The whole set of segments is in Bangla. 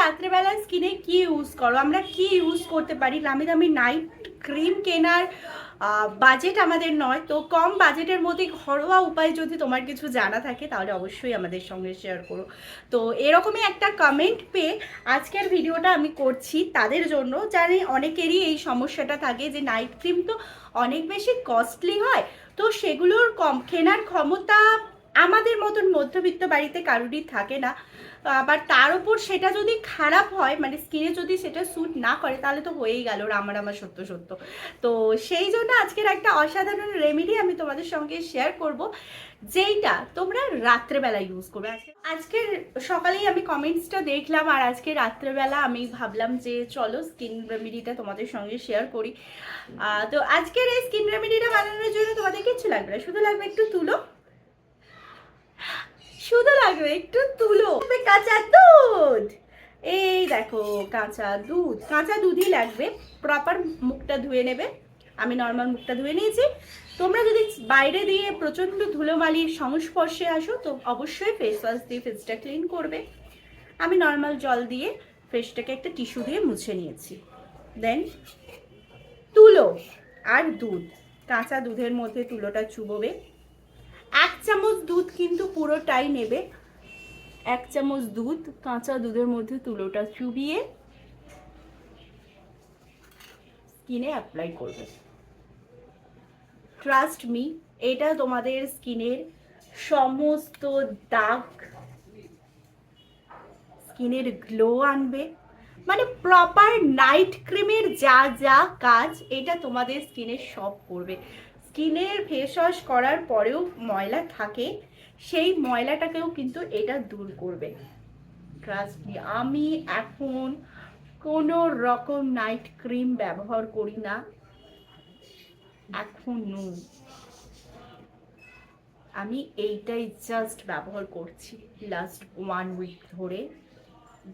রাত্রেবেলা স্কিনে কি ইউজ করো? আমরা কি ইউজ করতে পারি? দামি দামি নাইট ক্রিম কেনার বাজেট আমাদের নয়। তো কম বাজেটের মধ্যে ঘরোয়া উপায় যদি তোমার কিছু জানা থাকে, তাহলে অবশ্যই আমাদের সঙ্গে শেয়ার করো। তো এরকমই একটা কমেন্ট পেয়ে আজকের ভিডিওটা আমি করছি তাদের জন্য, জানি অনেকেরই এই সমস্যাটা থাকে যে নাইট ক্রিম তো অনেক বেশি কস্টলি হয়। তো সেগুলোর কম, কেনার ক্ষমতা আমাদের মতন মধ্যবিত্ত বাড়িতে কারোরই থাকে না। আবার তার উপর সেটা যদি খারাপ হয় মানে স্কিনে যদি সেটা স্যুট না করে, তাহলে তো হয়েই গেল আমার আমার সত্য সত্য। তো সেই জন্য আজকের একটা অসাধারণ রেমেডি আমি তোমাদের সঙ্গে শেয়ার করব, যেইটা তোমরা রাত্রেবেলা ইউজ করবে। আজকে সকালেই আমি কমেন্টসটা দেখলাম, আর আজকে রাত্রেবেলা আমি ভাবলাম যে চলো স্কিন রেমেডিটা তোমাদের সঙ্গে শেয়ার করি। তো আজকের এই স্কিন রেমেডিটা বানানোর জন্য তোমাদের কিচ্ছু লাগবে না, শুধু লাগবে একটু তুলো। শুধু লাগবে একটু তুলো। কাঁচা দুধ। এই দেখো, কাঁচা দুধ। কাঁচা দুধই লাগবে। প্রপার মুখটা ধুয়ে নেবে। আমি নর্মাল মুখটা ধুয়ে নিয়েছি। তোমরা যদি বাইরে দিয়ে প্রচণ্ড ধুলোমালির সংস্পর্শে আসো, তো অবশ্যই ফেস ওয়াশ দিয়ে ফেসটা ক্লিন করবে। আমি নর্মাল জল দিয়ে ফেসটাকে একটা টিস্যু দিয়ে মুছে নিয়েছি। দেন তুলো আর দুধ। কাঁচা দুধের মধ্যে তুলোটা চুবোবে। এক চামচ দুধ কিন্তু পুরোটাই নেবে। এক চামচ দুধ, কাঁচা দুধের মধ্যে তুলোটা চুবিয়ে স্কিনে অ্যাপ্লাই করবে। ট্রাস্ট মি এটা তোমাদের স্কিনের সমস্ত দাগ স্কিনের গ্লো আনবে। মানে প্রপার নাইট ক্রিমের যা যা কাজ, এটা তোমাদের স্কিনে সব করবে। স্কিনের ফেস ওয়াশ করার পরেও ময়লা থাকে। সেই ময়লাটাকেও কিন্তু এটা দূর করবে। ট্রাস্ট আমি এখন কোনো রকম নাইট ক্রিম ব্যবহার করি না। এখনও আমি এইটাই জাস্ট ব্যবহার করছি লাস্ট ওয়ান উইক ধরে।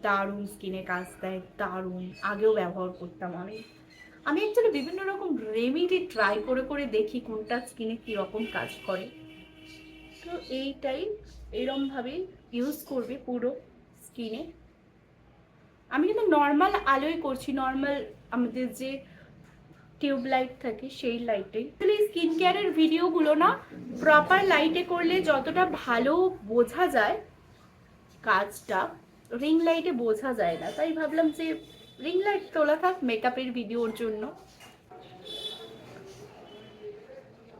দারুণ স্কিনে কাজ দেয়, দারুণ। আগেও ব্যবহার করতাম আমি। আমি অ্যাকচুয়ালি বিভিন্ন রকম রেমেডি ট্রাই করে করে দেখি কোনটা স্কিনে কীরকম কাজ করে। তো এইটাই এরমভাবে ইউজ করবে পুরো স্কিনে আমি কিন্তু নর্মাল আলোয় করছি নর্মাল আমাদের যে টিউব লাইট থাকে সেই লাইটেই আসলে স্কিন কেয়ারের ভিডিওগুলো না প্রপার লাইটে করলে যতটা ভালো বোঝা যায় কাজটা রিং লাইটে বোঝা যায় না। তাই ভাবলাম যে রিং লাইট তোলা থাক মেকআপের ভিডিওর জন্য।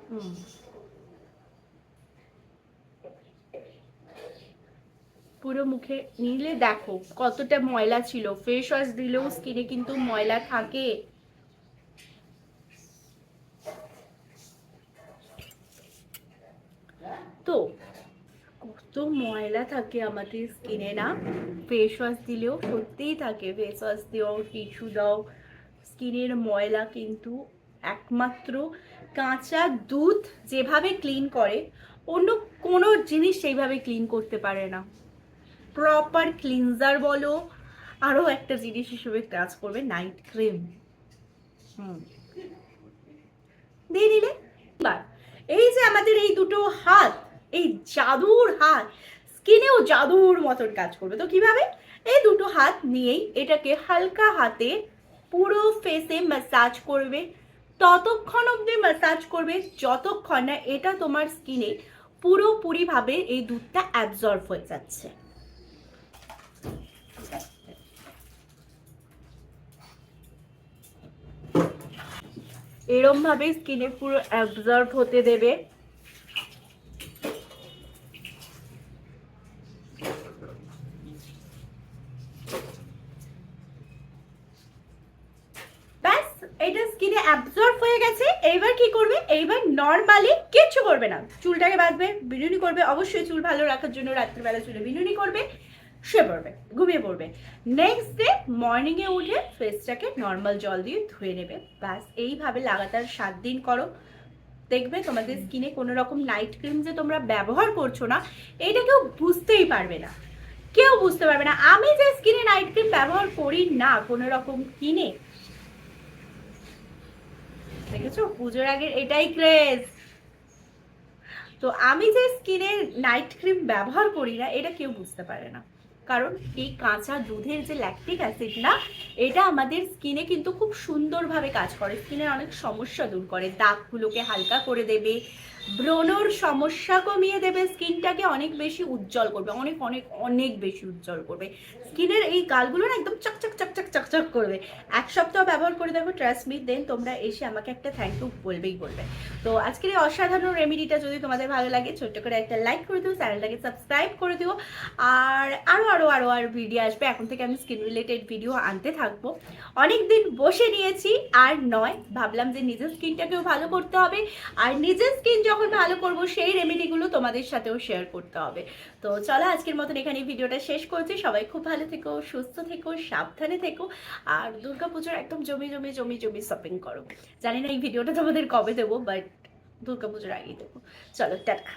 হুম। পুরো মুখে নিলে দেখো কতটা ময়লা ছিল। ফেস ওয়াশ দিলেও স্কিনে কিন্তু ময়লা থাকে। তো, কত ময়লা থাকে আমাদের স্কিনে না? ফেস ওয়াশ দিলেও সত্যিই থাকে। ফেস ওয়াশ দিও টিস্যু দাও স্কিনের ময়লা কিন্তু একমাত্র কাঁচা দুধ যেভাবে ক্লিন করে, অন্য কোনো জিনিস সেইভাবে ক্লিন করতে পারে না। প্রপার ক্লিনজার বলো। আরও একটা জিনিস হিসেবে কাজ করবে নাইট ক্রিম হুম। দিয়ে দিলে? এই যে আমাদের এই দুটো হাত, এই জাদুর হাত, স্কিনেও জাদুর মতন কাজ করবে। তো কীভাবে? এই দুটো হাত নিয়েই এটাকে হালকা হাতে পুরো ফেসে ম্যাসাজ করবে। ততক্ষণ অবধি ম্যাসাজ করবে, যতক্ষণ না এটা তোমার স্কিনে পুরোপুরিভাবে এই দুধটা অ্যাবজর্ব হয়ে যাচ্ছে। এরম ভাবে স্কিনে পুরো অ্যাবজর্ব হতে দেবে। এটা স্কিনে অ্যাবজর্ব হয়ে গেছে। এইবার কি করবে? এইবার নর্মালি কিচ্ছু করবে না। চুলটাকে বাঁধবে, বিনুনি করবে। অবশ্যই চুল ভালো রাখার জন্য রাত্রিবেলা চুলে বিনুনি করবে। শুয়ে পড়বে, ঘুমিয়ে পড়বে। নেক্সট ডে মর্নিংয়ে উঠে ফেসটাকে নর্মাল জল দিয়ে ধুয়ে নেবে। ব্যাস, এইভাবে লাগাতার সাত দিন করো। দেখবে তোমাদের স্কিনে কোনো রকম নাইট ক্রিম যে তোমরা ব্যবহার করছ না, এটা কেউ বুঝতেই পারবে না। কেউ বুঝতে পারবে না। আমি যে স্কিনে নাইট ক্রিম ব্যবহার করি না কোনো রকম কিনে দেখেছ? পুজোর আগের এটাই ক্রেজ তো আমি যে স্কিনের নাইট ক্রিম ব্যবহার করি না, এটা কেউ বুঝতে পারে না। কারণ এই কাঁচা দুধের যে ল্যাকটিক অ্যাসিড না, এটা আমাদের স্কিনে কিন্তু খুব সুন্দরভাবে কাজ করে। স্কিনের অনেক সমস্যা দূর করে। দাগগুলোকে হালকা করে দেবে ব্রণর সমস্যা কমিয়ে দেবে, স্কিনটাকে অনেক বেশি উজ্জ্বল করবে, অনেক অনেক অনেক বেশি উজ্জ্বল করবে। স্কিনের এই গালগুলো না একদম চকচক চকচক চকচক করবে। এক সপ্তাহ ব্যবহার করে দেখো ট্রাস্ট মি দেন তোমরা এসে আমাকে একটা থ্যাংক ইউ বলবেই বলবে। তো আজকের এই অসাধারণ রেমেডিটা যদি তোমাদের ভালো লাগে, ছোট্ট করে একটা লাইক করে দিও চ্যানেলটাকে সাবস্ক্রাইব করে দিও, আর আরও আরও আরও আর ভিডিও আসবে। এখন থেকে আমি স্কিন রিলেটেড ভিডিও আনতে থাকব। অনেক দিন বসে নিয়েছি, আর নয়, ভাবলাম যে নিজের স্কিনটাকেও ভালো করতে হবে। আর নিজের স্কিন যখন ভালো করব, সেই রেমেডিগুলো তোমাদের সাথেও শেয়ার করতে হবে। তো চলো, আজকের মতন এখানে ভিডিওটা শেষ করছি। সবাই খুব ভালো থেকো, সুস্থ থেকো, সাবধানে থেকো। আর দুর্গাপুজোর একদম জমি জমি জমি জমি শপিং করো। জানি না এই ভিডিওটা তোমাদের কবে দেবো বাট দুর্গাপুজোর আগেই দেবো। চলো, টাটা।